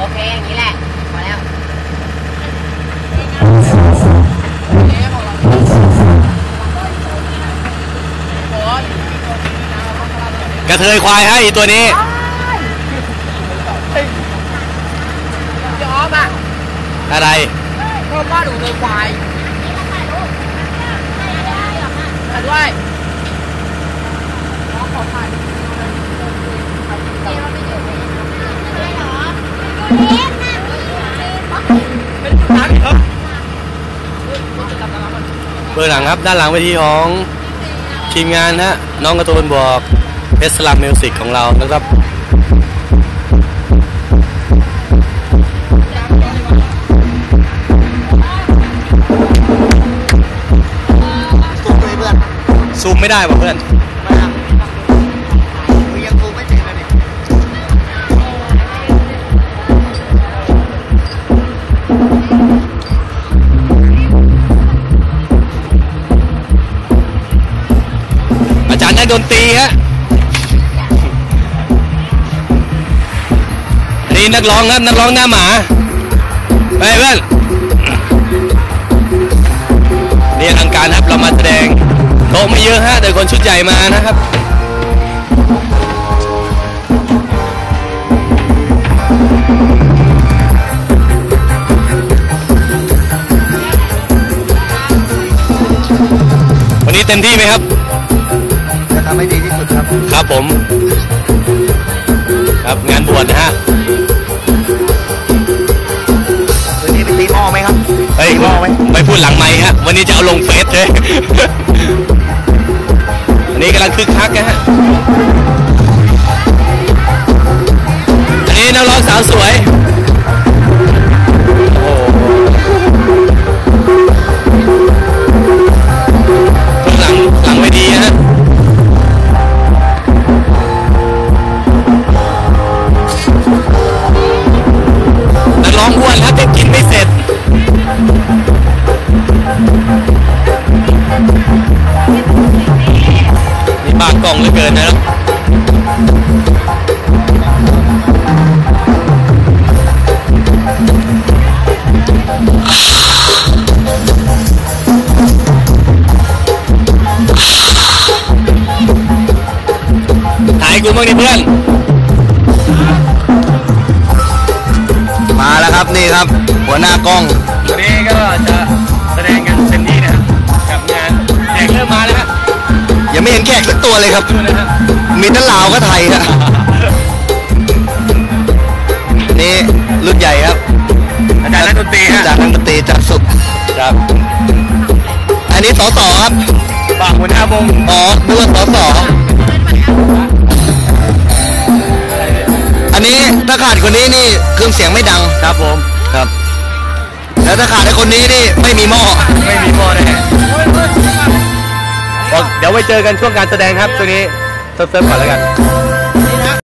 โอเค อย่างนี้แหละกระเทยควายให้ตัวนี้ยอมอะอะไรเพราะว่าหนูเลยควายแต่ด้วย เป็นร้านครับเบื้องหลังครับด้านหลังเวทีของทีมงานนะฮะน้องการ์ตูนบอกเพชรสลัมมิวสิกของเรานะครับสูงเลยเพื่อนซูมไม่ได้ป่ะเพื่อนาจารย์นักดนตรีฮะนนี้นักร้องครับนักร้องหน้าหมาไปเพื่อนนี่อลังการครับเรามาแสดงโต๊ะไม่เยอะฮะแต่คนชุดใหญ่มานะครับวันนี้เต็มที่ไหมครับำให้ดีที่สุดครับ ครับผม ครับงานบวชนะฮะคืนนี้ไปตีหม้อไหมครับเฮ้ยตีหม้อไหมไม่พูดหลังไมค์ฮะ วันนี้จะเอาลงเฟซเลย อันนี้กำลังคึกคักนะฮะ อันนี้นักร้องสาวสวย ปากกล่องเหลือเกินนะครับถ่ายกูบ้างดิเพื่อน มาแล้วครับนี่ครับ หัวหน้ากล้อง วันนี้ก็จะแสดงกันเต็มที่ ตัวเลยครับดูนะฮะมีทั้งลาวก็ไทยฮะนี่รุ่นใหญ่ครับ อาจารย์นักดนตรีฮะจากนักดนตรีจากสุขครับ อันนี้สอสอครับฝากหัวหน้าวงอ๋อดูว่าสอสออันนี้ถ้าขาดคนนี้นี่เครื่องเสียงไม่ดังครับผมครับ แล้วถ้าขาดไอ้คนนี้นี่ไม่มีหม้อไม่มีพ่อแน่บอกเดี๋ ยวไว้เจอกันช่วงการแสดงครับตัวนี้เซิร์ฟๆก่อนแล้วกัน